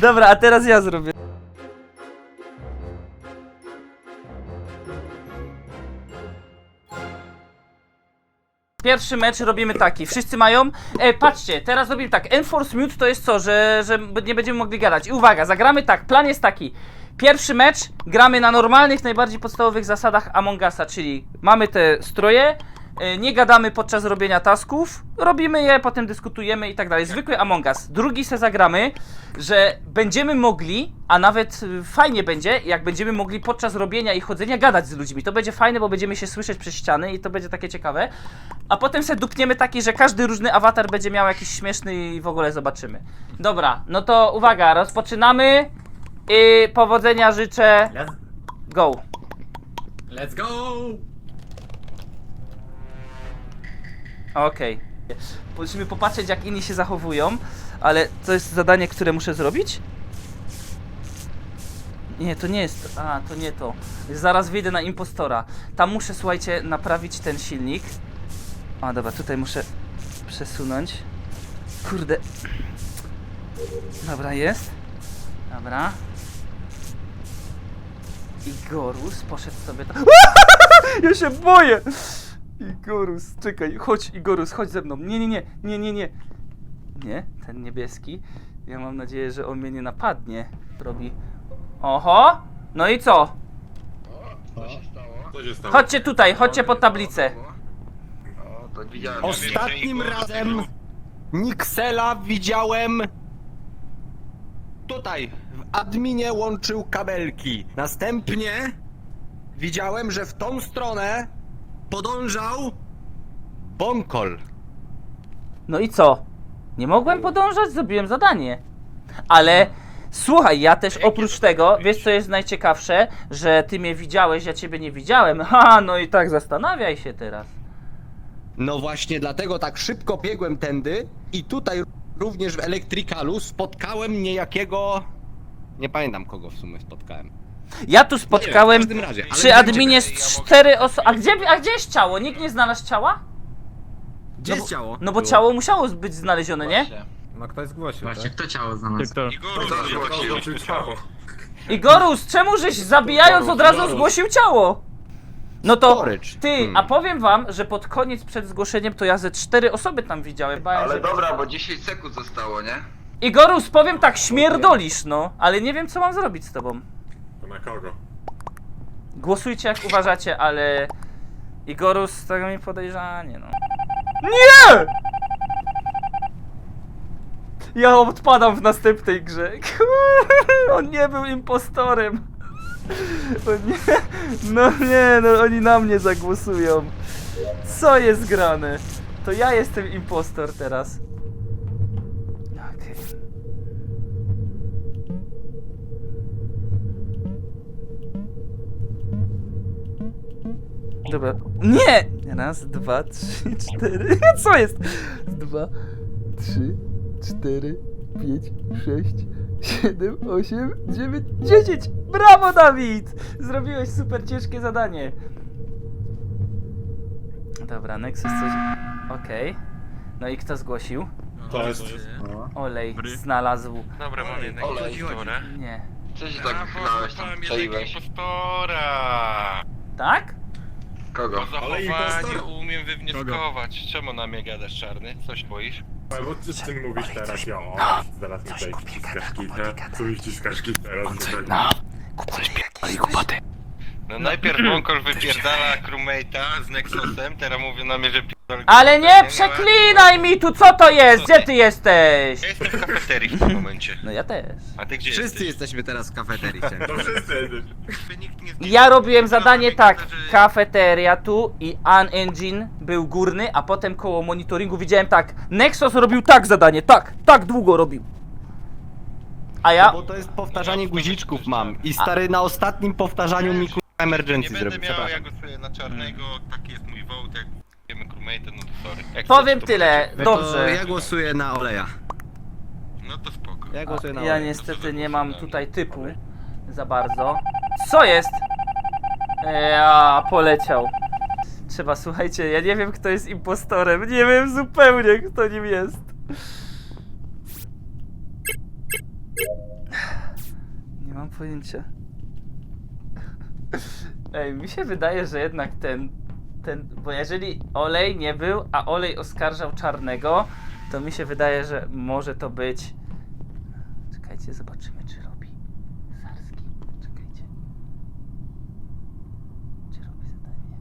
Dobra, a teraz ja zrobię. Pierwszy mecz robimy taki, wszyscy mają. E, patrzcie, teraz robimy tak. Enforce mute to jest co, że, że nie będziemy mogli gadać. I uwaga, zagramy tak. Plan jest taki. Pierwszy mecz gramy na normalnych, najbardziej podstawowych zasadach Among Usa, czyli mamy te stroje, nie gadamy podczas robienia tasków, robimy je, potem dyskutujemy i tak dalej. Zwykły Among Us. Drugi se zagramy, że będziemy mogli, a nawet y, fajnie będzie, jak będziemy mogli podczas robienia i chodzenia gadać z ludźmi. To będzie fajne, bo będziemy się słyszeć przez ściany i to będzie takie ciekawe. A potem se dupniemy taki, że każdy różny awatar będzie miał jakiś śmieszny i w ogóle zobaczymy. Dobra, no to uwaga, rozpoczynamy i powodzenia życzę. Go. let's go! Okej. Musimy popatrzeć, jak inni się zachowują, ale to jest zadanie, które muszę zrobić? Nie, to nie jest. A, to nie to. Zaraz wyjdę na impostora. Tam muszę, słuchajcie, naprawić ten silnik. A, dobra, tutaj muszę przesunąć. Kurde. Dobra, jest. Dobra. Igorus poszedł sobie tam. Ja się boję! Igorus, czekaj, chodź, Igorus, chodź ze mną. Nie, nie, nie, nie, nie, nie. Nie, ten niebieski. Ja mam nadzieję, że on mnie nie napadnie. Robi. Oho! No i co? Co się stało? Chodźcie tutaj, chodźcie pod tablicę. O, to widziałem. Ostatnim razem Nixela widziałem tutaj, w adminie łączył kabelki. Następnie widziałem, że w tą stronę podążał Bonkol. No i co? Nie mogłem podążać, zrobiłem zadanie. Ale słuchaj, ja też oprócz tego, wiesz co jest najciekawsze? Że ty mnie widziałeś, ja ciebie nie widziałem. Ha, no i tak zastanawiaj się teraz. No właśnie dlatego tak szybko biegłem tędy i tutaj również w Elektrykalu spotkałem niejakiego... Nie pamiętam kogo w sumie spotkałem. Ja tu spotkałem w każdym razie, ale przy będzie adminie z cztery osoby. A gdzie, a gdzie jest ciało? Nikt nie znalazł ciała? Gdzie no jest bo, ciało? No bo ciało musiało być znalezione, nie? No ktoś zgłosił, Właśnie, tak? kto ciało znalazł? Kto ciało? Igorus, czemu żeś zabijając od razu zgłosił ciało? No to ty, Hmm. a powiem wam, że pod koniec przed zgłoszeniem to ja ze cztery osoby tam widziałem. Bałem, Ale że- dobra, bo 10 sekund zostało, nie? Igorus, powiem tak, śmierdolisz, no, ale nie wiem co mam zrobić z tobą. To na kogo? Głosujcie jak uważacie, ale Igorus, tak mi podejrzanie, no. Nie! Ja odpadam w następnej grze. On nie był impostorem. O nie, no nie, no oni na mnie zagłosują. Co jest grane? To ja jestem impostor teraz. Dobra. Nie! Raz, dwa, trzy, cztery. Co jest? Dwa, trzy, cztery, pięć, sześć, siedem, osiem, dziewięć, dziesięć! Brawo, Dawid! Zrobiłeś super ciężkie zadanie. Dobra, Nexus coś... Okej. No i kto zgłosił? To jest... Olej znalazł. Dobra, mam jednego Olej. impostora. Nie. Co się A, tak bo wychylałeś tam, złapałem jednego czaiłeś? impostora! Tak? Kogo? Po zachowaniu impostor? umiem wywnioskować. Czemu na mnie gadasz, czarny? Coś boisz? Ale bo ty z tym mówisz teraz, ja o, zaraz mi tutaj ściskasz kitę. Tu mi ściskasz kitę, teraz tutaj. No najpierw Bonkol wypierdala crewmate'a z Nexusem, teraz mówię na mnie, że. Ale nie przeklinaj mi tu, co to jest? Gdzie ty jesteś? Ja jestem w kafeterii w tym momencie. No ja też. A ty gdzie Wszyscy jesteś? jesteśmy teraz w kafeterii. No wszyscy. Nikt nie. Ja robiłem zadanie tak, kafeteria tu i Unengine był górny, a potem koło monitoringu widziałem tak, Nexus robił tak zadanie, tak, tak długo robił. A ja, Bo to jest powtarzanie guziczków mam. I stary na ostatnim powtarzaniu mi kurwa Nie emergency będę zrobił, miał, ja przepraszam. głosuję na czarnego, taki jest mój jak wiemy crewmate'a, no to sorry. Jak powiem chcesz, to tyle, możecie. dobrze. ja głosuję na Oleja. No to spoko. Ja głosuję na Ja Oleja. niestety nie mam tutaj typu za bardzo. Co jest? Ja poleciał. Trzeba, słuchajcie, ja nie wiem kto jest impostorem, nie wiem zupełnie kto nim jest. mam pojęcia. Ej, mi się wydaje, że jednak ten, ten, bo jeżeli olej nie był, a olej oskarżał czarnego, to mi się wydaje, że może to być... Czekajcie, zobaczymy, czy robi Sarski. Czekajcie. Czy robi zadanie?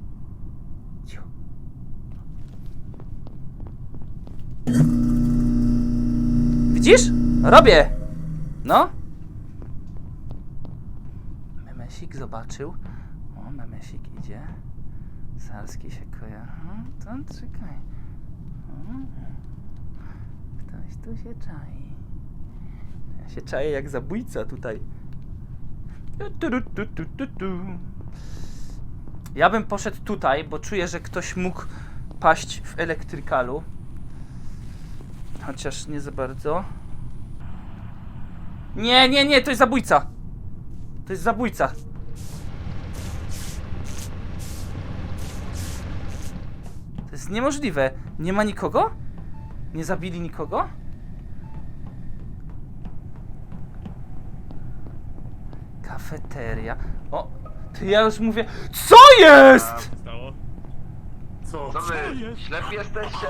Ciu. Widzisz? Robię! No. Memesik zobaczył. O, Memesik idzie. Sarski się koja. To czekaj. Hmm. Ktoś tu się czai. Ja się czaję jak zabójca tutaj. Tu, tu, tu, tu, tu, tu. Ja bym poszedł tutaj, bo czuję, że ktoś mógł paść w elektrykalu. Chociaż nie za bardzo. Nie, nie, nie, to jest zabójca. To jest zabójca. To jest niemożliwe. Nie ma nikogo? Nie zabili nikogo? Kafeteria. O, ty ja już mówię. Co jest? Stało? Co? Co wy, ślepi jesteście?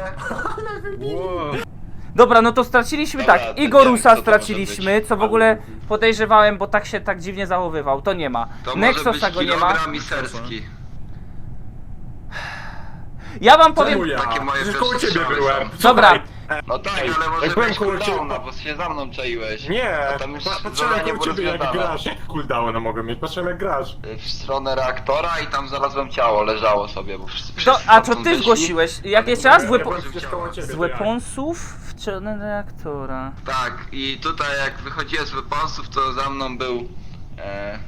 Dobra, no to straciliśmy Dobra, tak. to Igorusa nie wiem, kto to może straciliśmy, być. co w ogóle podejrzewałem, bo tak się tak dziwnie zachowywał. To nie ma. To może Nexosa być go nie ma. kilogram i serski. Ja wam powiem. Czemu ja? Takie moje Przecież koło pierwsze ciebie byłem. są. Dobra. No tak, ale może jak byłem być koło ciebie- cooldowna, bo się za mną czaiłeś. Nie, A tam już pa- patrzyłem zadanie koło było ciebie jak rozwiązane. grasz. Jak cooldowna mogę mieć? Patrzyłem jak grasz. W stronę reaktora i tam znalazłem ciało, leżało sobie, bo wszyscy To, wszyscy a to stamtąd ty wyszli. zgłosiłeś. Jak jeszcze raz? Z, Ja byłem przecież koło ciebie, jak? w stronę reaktora. Tak, i tutaj jak wychodziłem z weaponsów, to za mną był... E,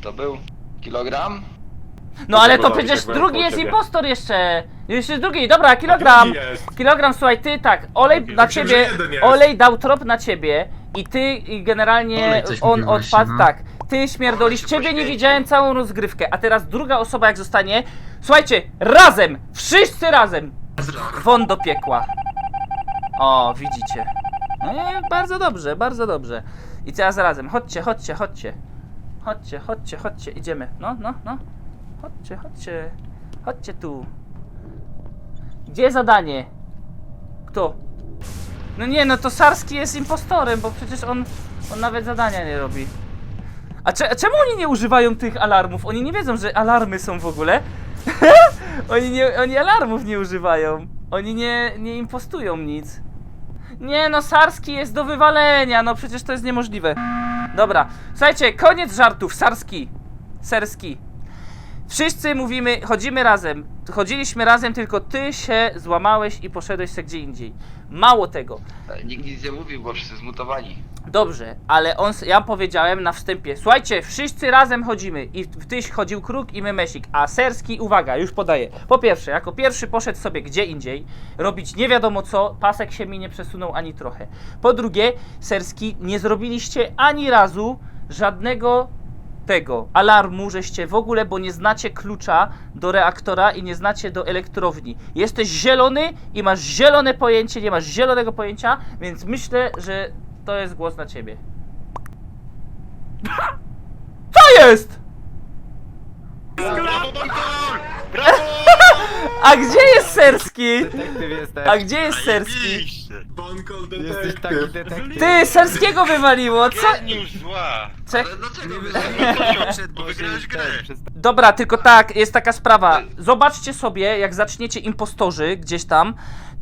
kto był? Kilogram? No ale to przecież tak byłem drugi koło jest ciebie. impostor jeszcze. Jeszcze jest drugi, dobra, kilogram. drugi jest. Kilogram, słuchaj, ty tak, olej Drugi. na Myślałem, ciebie, że jeden jest. olej dał trop na ciebie i ty i generalnie Olej coś on mówił właśnie, odpadł, no. tak. Ty śmierdolisz, się ciebie nie poświęcił. widziałem całą rozgrywkę, a teraz druga osoba jak zostanie. Słuchajcie, razem, wszyscy razem. Won do piekła. O, widzicie. No nie, bardzo dobrze, bardzo dobrze. I teraz razem, chodźcie, chodźcie, chodźcie. Chodźcie, chodźcie, chodźcie, idziemy. No, no, no. Chodźcie, chodźcie. Chodźcie tu. Gdzie zadanie? Kto? No nie, no to Sarski jest impostorem, bo przecież on, on nawet zadania nie robi. A cze, czemu oni nie używają tych alarmów? Oni nie wiedzą, że alarmy są w ogóle. oni, nie, oni alarmów nie używają. Oni nie, nie impostują nic. Nie no, Sarski jest do wywalenia, no przecież to jest niemożliwe. Dobra, słuchajcie, koniec żartów, Sarski. Serski. Wszyscy mówimy, chodzimy razem. Chodziliśmy razem, tylko ty się złamałeś i poszedłeś se gdzie indziej. Mało tego. Nikt nic nie mówił, bo wszyscy zmutowani. Dobrze, ale on, ja powiedziałem na wstępie, słuchajcie, wszyscy razem chodzimy i w- tyś chodził Kruk i Memesik, a Serski, uwaga, już podaję. Po pierwsze, jako pierwszy poszedł sobie gdzie indziej, robić nie wiadomo co, pasek się mi nie przesunął ani trochę. Po drugie, Serski, nie zrobiliście ani razu żadnego tego alarmu, żeście w ogóle, bo nie znacie klucza do reaktora i nie znacie do elektrowni. Jesteś zielony i masz zielone pojęcie, nie masz zielonego pojęcia, więc myślę, że to jest głos na ciebie. Co jest? Brawo, Bankor! Brawo! A gdzie jest Serski? Detektyw jesteś. A gdzie jest Serski? Zajebiście. Bonkol Jesteś taki detektyw. Ty, Serskiego wywaliło, co? Geniusz zła! Czek Ale dlaczego Bo wygrałeś grę. Dobra, tylko tak, jest taka sprawa. Zobaczcie sobie, jak zaczniecie impostorzy gdzieś tam,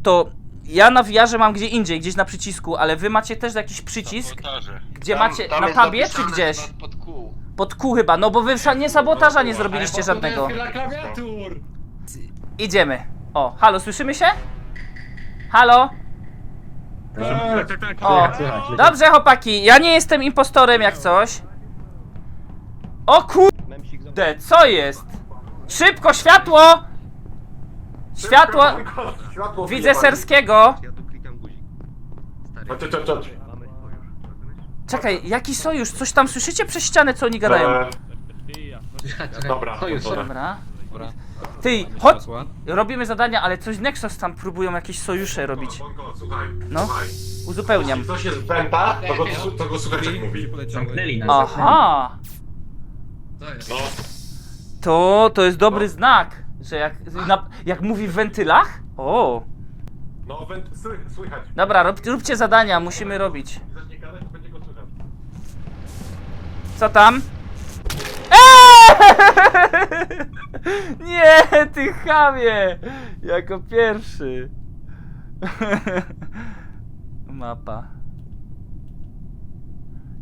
to ja na VR mam gdzie indziej, gdzieś na przycisku, ale wy macie też jakiś przycisk, Sabotaże. gdzie macie na tabie czy gdzieś? Pod kół. Pod kół chyba, no bo wy nie sabotaża nie zrobiliście żadnego. klawiatur! Idziemy. O, halo, słyszymy się? Halo? Tak, tak, tak. O, dobrze chłopaki, ja nie jestem impostorem jak coś. O kurde, co jest? Szybko, światło! Światło! Światło Widzę wyjebane. Serskiego. Ja tu klikam guzik. Chodź, chodź, chodź, chodź. Mamy sojusz, rozumiesz? Czekaj, jaki sojusz? Coś tam słyszycie przez ścianę, co oni gadają? E, Dobra, dobra. Dobra. Ty, chodź! Robimy zadania, ale coś Nexus tam próbują jakieś sojusze robić. Słuchaj, No. słuchaj. Uzupełniam. Jeśli coś jest wenta, to go, to go słuchaczek mówi. Zamknęli nas. Aha! To jest. No, To, to jest dobry znak, że jak, na, jak mówi w wentylach? O! no went, sły- słychać. Dobra, rób, róbcie zadania, musimy robić. Jak zacznie gadać, to będzie go słychać. Co tam? Eee! Nie, ty chamie! Jako pierwszy. Mapa.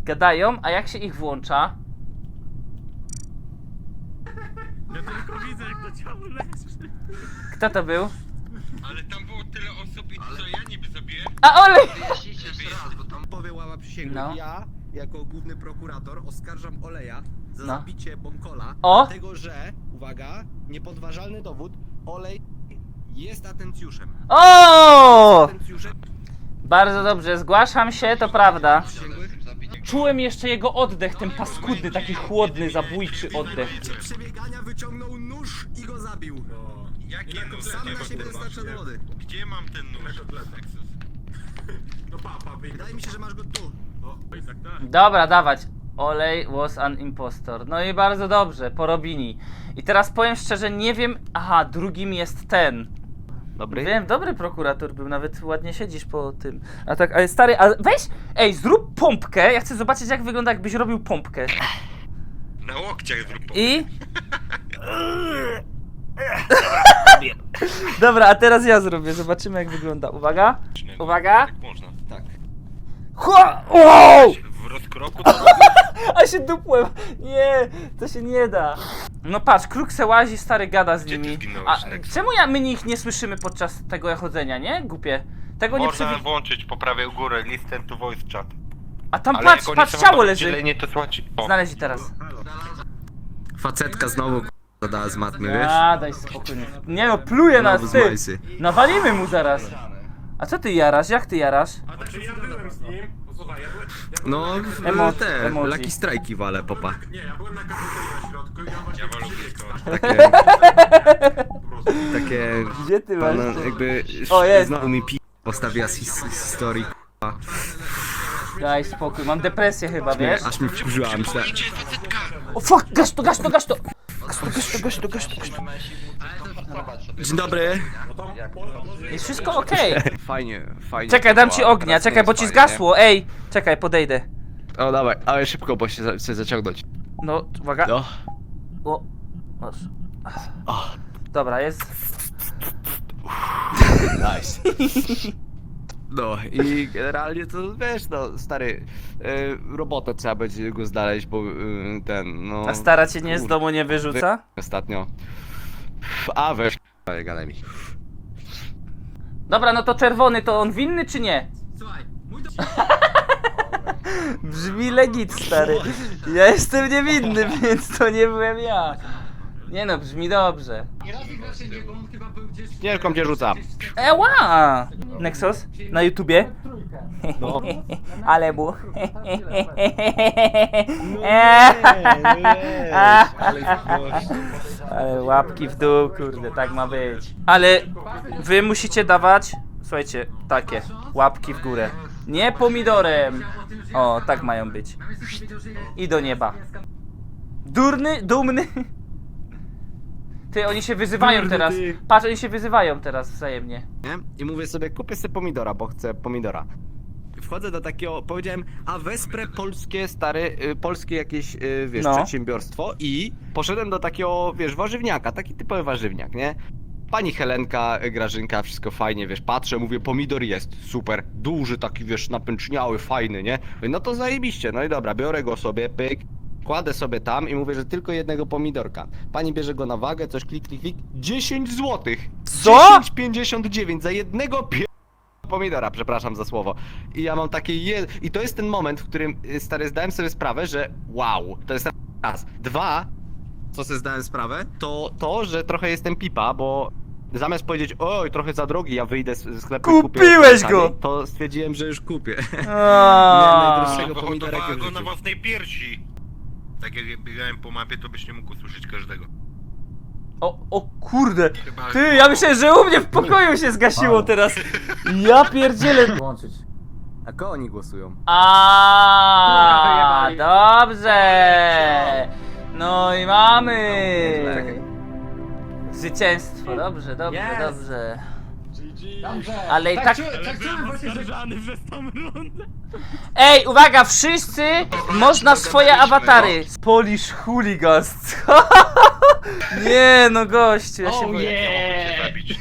Gadają, a jak się ich włącza? Ja tylko widzę, jak to ciało leży. Kto to był? Ale tam było tyle osób i co ja niby zabiję? A Olej! Wyjaśnijcie jeszcze raz, bo tam Powie łama przysięgły. No. Ja, jako główny prokurator, oskarżam Oleja za No. zabicie Bonkola. O! Dlatego, że, uwaga, niepodważalny dowód, Olej jest atencjuszem. O! Atencjuszem Bardzo dobrze, zgłaszam się, to prawda. Czułem jeszcze jego oddech, ten paskudny, taki chłodny, zabójczy oddech. Cię przebiegania wyciągnął nóż i go zabił. Jaki nóż? Sam Gdzie na mam siebie nóż? dowody. Gdzie mam ten nóż? Nexus. No papa, wyjdę. Wydaje mi się, że masz go tu. No, i tak, tak. Dobra, dawać. Olej was an impostor. No i bardzo dobrze, porobini. I teraz powiem szczerze, nie wiem. Aha, drugim jest ten. Dobry? Wiem, dobry prokurator był, nawet ładnie siedzisz po tym. A tak, ale stary, a weź, ej, zrób pompkę. Ja chcę zobaczyć, jak wygląda, jakbyś robił pompkę. Na łokciach zrób. I. Dobra, a teraz ja zrobię, zobaczymy, jak wygląda. Uwaga, uwaga. Jak można. Tak. Chła! Wow! W rozkroku to A się dupłem! Nie, to się nie da. No patrz, kruk se łazi, stary gada z Gdzie ty nimi. zginąłeś, A czemu ja, my ich nie słyszymy podczas tego chodzenia, nie? Głupie. Tego nie można przewi... włączyć po prawej u góry listen to voice chat. A tam Ale patrz, jak oni patrz, są ciało leży. to słuchajcie. O, Znaleźli teraz. Facetka znowu zadała z matmy, wiesz? A, daj spokój. Nie no, pluje nas, z ty. Majsy. Nawalimy mu zaraz. A co ty jarasz? Jak ty jarasz? Znaczy ja byłem z nim, No, w- Emo- te, emoji. laki strajki wale, popa. Nie, ja byłem na kafeterii na środku i ja właśnie Ja wolę. Takie, takie, Gdzie ty masz? pana, jakby, O, jest. znowu mi pi... postawiła z his- z historii, k***a. Daj spokój, mam depresję chyba, wiesz? Aż mi wkurzyła, myślę, O fuck, gaś to, gaś to, gaś to! Gaś to, gaś to, gaś to, gaś to, gaś to. Dzień dobry. Jest wszystko okej. Fajnie, fajnie. Czekaj, dam ci ognia, czekaj, bo ci zgasło, ej! Czekaj, podejdę. O, dawaj, ale szybko, bo się za- chcę zaciągnąć. No, uwaga. No. O, masz. O, Dobra, jest. nice. No i generalnie to wiesz, no stary, e, robotę trzeba będzie go znaleźć, bo e, ten, no... A stara cię nie z kurde, domu nie wyrzuca? Ostatnio. A weź, ale gadaj mi. Dobra, no to czerwony, to on winny czy nie? Słuchaj, mój do... Brzmi legit, stary. Ja jestem niewinny, więc to nie byłem ja. Nie no, brzmi dobrze. I raz ich raczej nie, bo on chyba był gdzieś... Gierką cię rzucam. Eła! Nexus? Na YouTubie? No. Ale bu. Ale łapki w dół, kurde, tak ma być. Ale wy musicie dawać, słuchajcie, takie, łapki w górę. Nie pomidorem. O, tak mają być. I do nieba. Durny, dumny. Ty, oni się wyzywają Durny teraz. ty. Patrz, oni się wyzywają teraz wzajemnie. Nie? I mówię sobie, kupię sobie pomidora, bo chcę pomidora. Wchodzę do takiego, powiedziałem, a wesprę polskie, stary, y, polskie jakieś, y, wiesz, No. przedsiębiorstwo i poszedłem do takiego, wiesz, warzywniaka, taki typowy warzywniak, nie? Pani Helenka, y, Grażynka, wszystko fajnie, wiesz, patrzę, mówię, pomidor jest, super, duży taki, wiesz, napęczniały, fajny, nie? Mówię, No to zajebiście, no i dobra, biorę go sobie, pyk, kładę sobie tam i mówię, że tylko jednego pomidorka. Pani bierze go na wagę, coś klik, klik, klik, 10 złotych. Co? 10,59 za jednego pie... pomidora, przepraszam za słowo. I ja mam takie je... I to jest ten moment, w którym, y, stary, zdałem sobie sprawę, że wow, to jest raz. Dwa, co sobie zdałem sprawę, to to, że trochę jestem pipa, bo zamiast powiedzieć, oj, trochę za drogi, ja wyjdę z ze sklepu i kupię Kupiłeś taniej, go! To stwierdziłem, że już kupię. Aaaa. najdroższego pomidora, w go na życiu. własnej piersi. Tak jak biegałem po mapie, to byś nie mógł usłyszeć każdego. O, o kurde. Ty, ja myślę, że u mnie w pokoju się zgasiło teraz. Ja pierdzielę. Włączyć. A koło oni głosują? A, dobrze. No i mamy. Zwycięstwo, dobrze, dobrze, Yes. dobrze. Dobrze. Ale i tak- czu- tak czułem właśnie, że... przez tą rundę. Ej, uwaga, wszyscy można swoje awatary. Polish Hooligans. Nie no, gościu, ja się Oh boję. yeah! Zabić.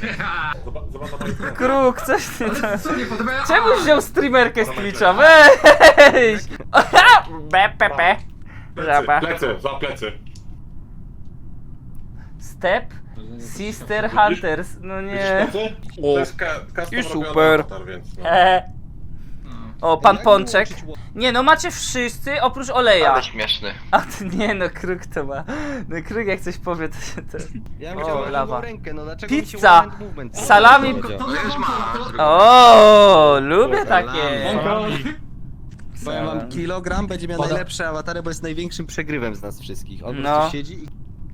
Zobacz, zobacz na moim Kruk, coś ty tam. Ale co nie podoba? Czemu wziął streamerkę z Twitcha? Weź! BPP. Żaba. Plecy, plecy, za plecy. Step Sister Hunters. No nie. O. To jest ka- custom I robiony super. więc no. E. O, pan Pączek. Nie no, macie wszyscy oprócz Oleja. Ale śmieszny. A ty nie no, Kruk to ma. No Kruk jak coś powie, to się to... Ja O, bym chciał lawa. lewą rękę, no dlaczego mi się Pizza. movement Salami- nie już mam masz. O, lubię takie. Powiem wam, kilogram będzie miał najlepsze awatary, bo jest największym przegrywem z nas wszystkich. On po No. prostu siedzi i...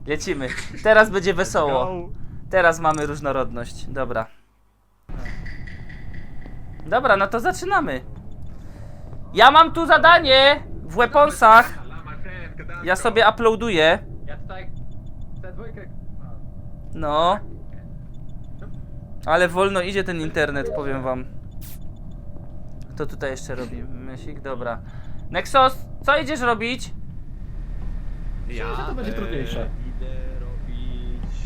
Lecimy. Teraz będzie wesoło. Teraz mamy różnorodność. Dobra. Dobra, no to zaczynamy. Ja mam tu zadanie w weaponsach. Ja sobie uploaduję. Ja tutaj... Tę dwójkę... No. Ale wolno idzie ten internet, powiem wam. Kto tutaj jeszcze robi? Mysik? Dobra. Nexus, co idziesz robić? Ja to będzie trudniejsze.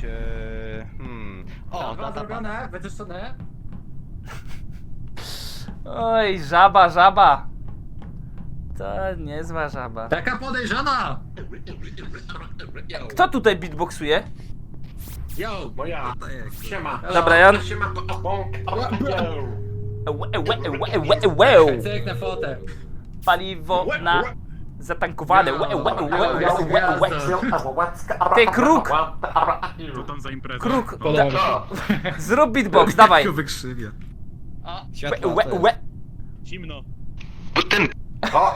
E, hmm... O, O, data zrobione, wyczyszczone. Oj, żaba, żaba. To niezła żaba. Taka podejrzana! Kto tutaj beatboxuje? Yo, moja. Siema. Dobra, Jan. Siema. Cyk na fotę. Paliwo na zatankowane. Łe, łe, łe, łe, łe, łe. Ty kruk! Co tam za impreza? Kruk, da, zrób beatbox, dawaj. wykrzywia. Łe, łe, łe. Zimno. Ten O!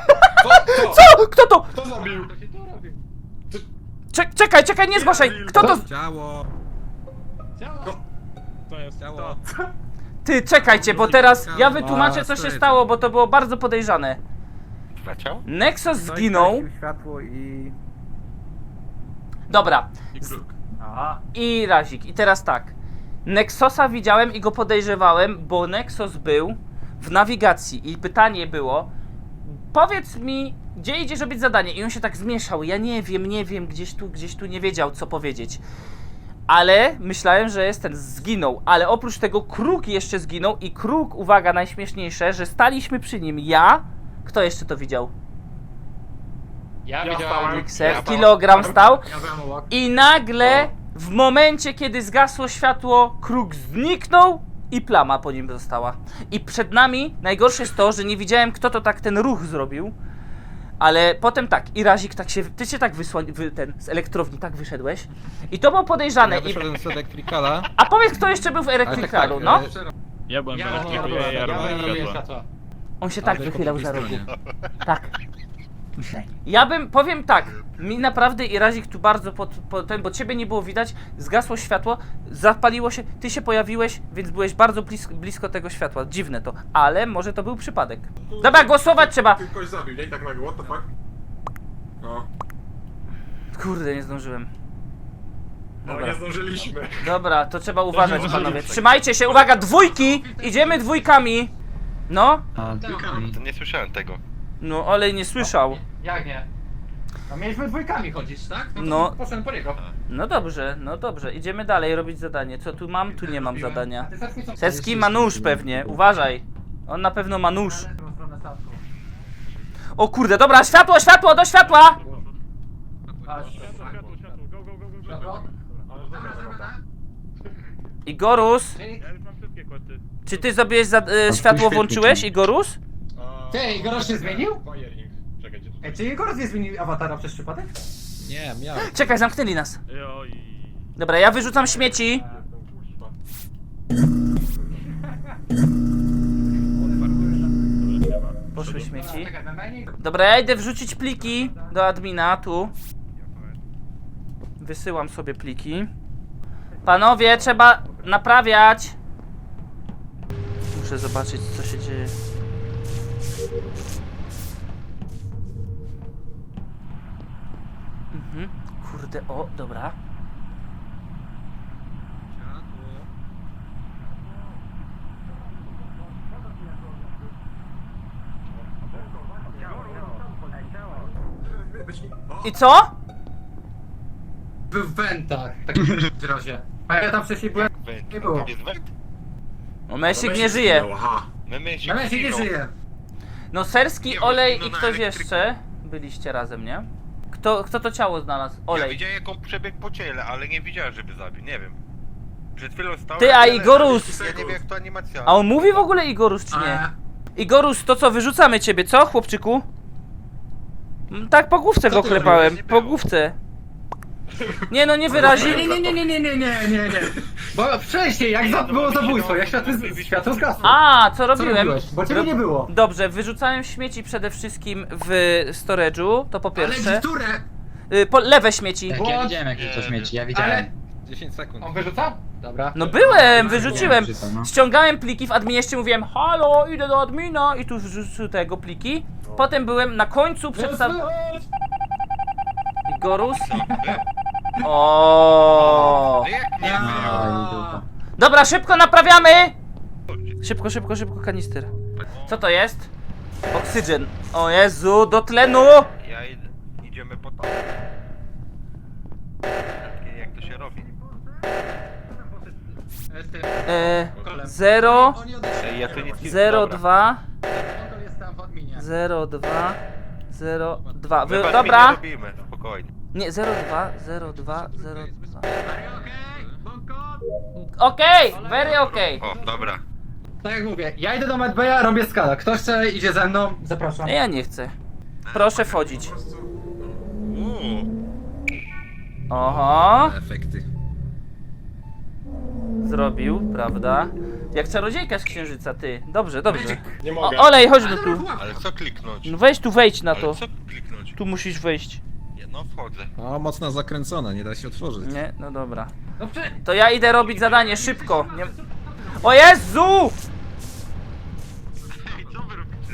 Co? Kto to? Kto zabił? Czek- Czekaj, czekaj, nie zgłaszaj. Kto to? Ciało. To jest Ciało. Ty, czekajcie, bo teraz ja wytłumaczę co się stało, bo to było bardzo podejrzane. Leciał? Nexus zginął. światło i... Dobra. I kruk. Aha. I Razik. I teraz tak. Nexosa widziałem i go podejrzewałem, bo Nexus był w nawigacji i pytanie było powiedz mi, gdzie idziesz robić zadanie? I on się tak zmieszał. Ja nie wiem, nie wiem, gdzieś tu, gdzieś tu nie wiedział, co powiedzieć. Ale myślałem, że jest ten zginął. Ale oprócz tego Kruk jeszcze zginął i Kruk, uwaga, najśmieszniejsze, że staliśmy przy nim. Ja, kto jeszcze to widział? Ja Ja widziałem... Mixer, Ja kilogram stał. Ja byłem obok. I nagle, w momencie, kiedy zgasło światło, kruk zniknął i plama po nim została. I przed nami najgorsze jest to, że nie widziałem, kto to tak ten ruch zrobił. Ale potem tak, i Razik tak się. Ty się tak wysła, wy, ten z elektrowni tak wyszedłeś. I to było podejrzane. Ja I, wyszedłem z Electricala. a powiedz, kto jeszcze był w elektrykalu, no? e, Ja byłem Ja w byłem ja, ja robiłem światła. światła. On się tak wychylał za rogu. Tak. Ja bym, powiem tak, mi naprawdę i Razik tu bardzo pod, pod ten, bo ciebie nie było widać, zgasło światło, zapaliło się, ty się pojawiłeś, więc byłeś bardzo blisko, blisko tego światła. Dziwne to, ale może to był przypadek. Dobra, głosować trzeba! Ty kogoś zabił, nie? Tak nagle, what the fuck? No. Kurde, nie zdążyłem. No Dobra. nie zdążyliśmy. Dobra, to trzeba uważać panowie. Trzymajcie się, uwaga, dwójki! Idziemy dwójkami! No, To nie słyszałem tego. no ale nie słyszał. Jak nie? No mieliśmy dwójkami chodzić, tak? No. No. Poszedłem po niego. No dobrze, no dobrze, idziemy dalej robić zadanie. Co tu mam? Tu nie mam zadania. Ty co? Ma nóż pewnie, uważaj. On na pewno ma nóż. Na lewą stronę statku. O kurde, dobra, światło, światło, do światła! A, Światło, światło, światło, go, go, go, go, Światło? go. Ale dobra, dobra. Igorus, Czyli... Ja już mam wszystkie kłody. Czy ty sobie za, e, światło włączyłeś, Igorus? Ty, Igor się zmienił? Czekajcie. Ej, czy Igor nie zmienił awatara przez przypadek? Nie, miał. Czekaj, zamknęli nas. Dobra, ja wyrzucam śmieci. Poszły śmieci. Czekaj, na menu. Dobra, ja idę wrzucić pliki do admina, tu. Wysyłam sobie pliki. Panowie, trzeba naprawiać. Muszę zobaczyć, co się dzieje. Mhm. Kurde, o, dobra. I co? Był w wentach, w takim razie. A ja tam wcześniej byłem. Nie było. Tam jest węd? No Mesik nie żyje. Aha. Memesik Ale się nie zginął. żyje. No Serski, Nie, Olej no i na ktoś elektryku. jeszcze. Byliście razem, nie? Kto, kto to ciało znalazł? Ja Olej. widziałem jak on przebiegł po ciele, ale nie widziałem, żeby zabił, nie wiem. Przed chwilą stał... Ty, a Igorus? Ja nie wiem jak to animacja. A on mówi w ogóle Igorus czy nie? A, Igorus, to co, wyrzucamy ciebie, co, chłopczyku? Mm, Tak, po główce go klepałem, po było. główce. Nie no, nie wyrazi... Nie, nie, nie, nie, nie, nie, nie, nie, nie. Bo wcześniej, jak za, było zabójstwo, jak światło, światło zgasło. A, co Co robiłem? robiłeś? Bo ciebie nie było. Dobrze, wyrzucałem śmieci przede wszystkim w storage'u, to po Ale pierwsze. które? Y, po, lewe śmieci. Tak, ja widziałem jakieś to śmieci, ja widziałem. Ale 10 sekund. on wyrzuca? Dobra. No byłem, wyrzuciłem. Wyrzucał, no. Ściągałem pliki w adminieście, mówiłem halo, idę do admina i tu wrzucił tego pliki. Potem byłem na końcu przedstaw... Igorus? O. Jak nie wiem. i dupa. Dobra, szybko naprawiamy! Szybko, szybko, szybko kanister. Co to jest? Oksygen. O Jezu, do tlenu! Ja idę. Idziemy po to. Jak to się robi? E, 0, Ej, ja tu nic nie 0, dobra. 2, On jest tam w adminie. 0, 2, 0, 2. Wy, my dobra. Nie robimy, spokojnie. Nie, 0, 2, 0, 2, 0, 2. Okej, very okej. O, dobra. Tak jak mówię, ja idę do Medbaya, robię skala. Kto chce, idzie ze mną, zapraszam. Ja nie chcę. Proszę wchodzić. Uuu. Oho, Efekty. zrobił, prawda? Jak czarodziejka z księżyca, ty. Dobrze, dobrze. Nie O, mogę. olej, chodź no tu. Ale co kliknąć? No weź tu, wejdź na Ale to. co kliknąć? Tu musisz wejść. Nie, no wchodzę. O, mocno zakręcona, nie da się otworzyć. Nie, no dobra. No prze... To ja idę robić zadanie, szybko. Nie... O Jezu! Ej, co wy robicie?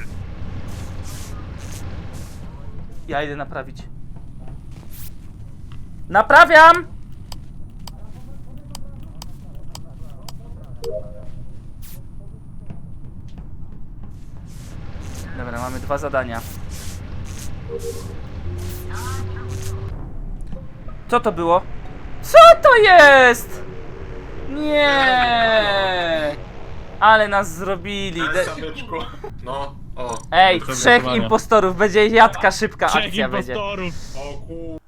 Ja idę naprawić. Naprawiam! Dobra, mamy dwa zadania. Co to było? Co to jest? Nie! Ale nas zrobili. De- Samyczku. No, o. Ej, trzech impostorów, będzie jadka szybka Trzech akcja będzie. impostorów! O kur...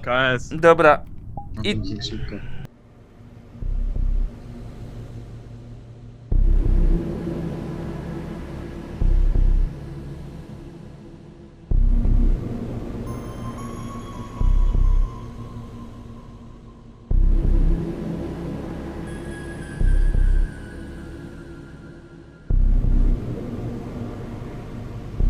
KS. Dobra. I- szybko.